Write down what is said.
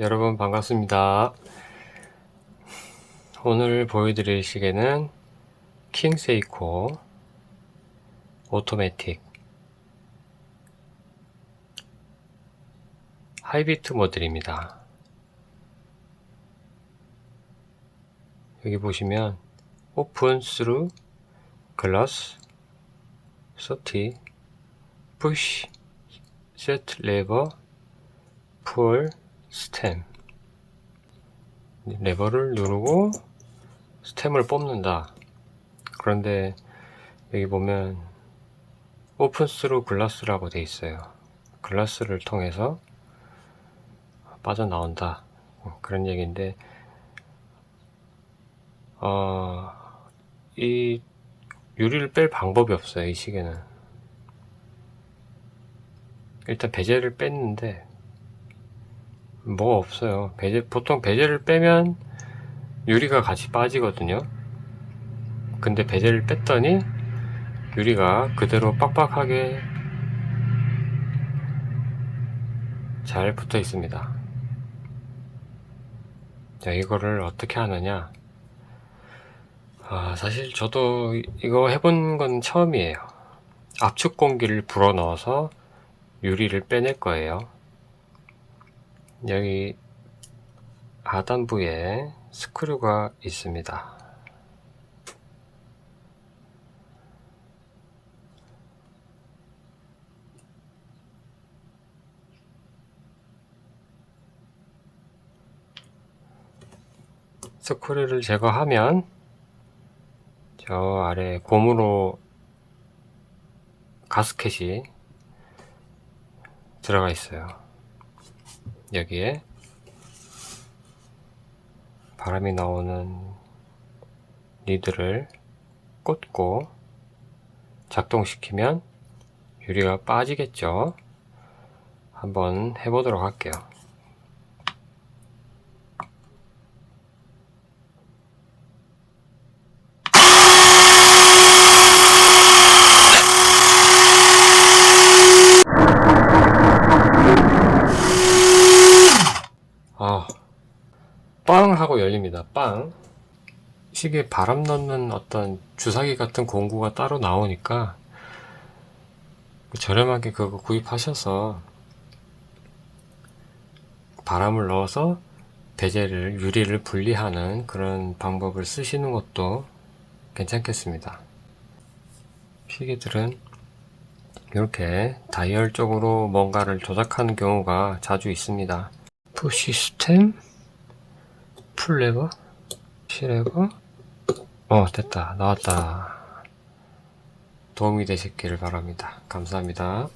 여러분 반갑습니다. 오늘 보여드릴 시계는 킹세이코 오토매틱 하이비트 모델입니다. 여기 보시면 오픈 스루 글라스 30 푸시 세트 레버 풀 스템 레버를 누르고 스템을 뽑는다. 그런데 여기 보면 오픈 스루 글라스라고 돼 있어요. 글라스를 통해서 빠져나온다. 그런 얘기인데 어, 이 유리를 뺄 방법이 없어요 이 시계는. 일단 베젤을 뺐는데 뭐가 없어요. 베젤, 보통 베젤을 빼면 유리가 같이 빠지거든요. 근데 베젤을 뺐더니 유리가 그대로 빡빡하게 잘 붙어 있습니다. 자, 이거를 어떻게 하느냐. 아, 사실 저도 이거 해본 건 처음이에요. 압축 공기를 불어 넣어서 유리를 빼낼 거예요. 여기 하단부에 스크류가 있습니다. 스크류를 제거하면 저 아래 고무로 가스켓이 들어가 있어요. 여기에 바람이 나오는 리드를 꽂고 작동시키면 유리가 빠지겠죠. 한번 해보도록 할게요. 아, 빵 하고 열립니다. 빵. 시계 바람 넣는 어떤 주사기 같은 공구가 따로 나오니까 저렴하게 그거 구입하셔서 바람을 넣어서 베젤을 유리를 분리하는 그런 방법을 쓰시는 것도 괜찮겠습니다. 시계들은 이렇게 다이얼 쪽으로 뭔가를 조작하는 경우가 자주 있습니다. 푸시 스템 풀레버 시레버 어 됐다. 나왔다. 도움이 되셨기를 바랍니다. 감사합니다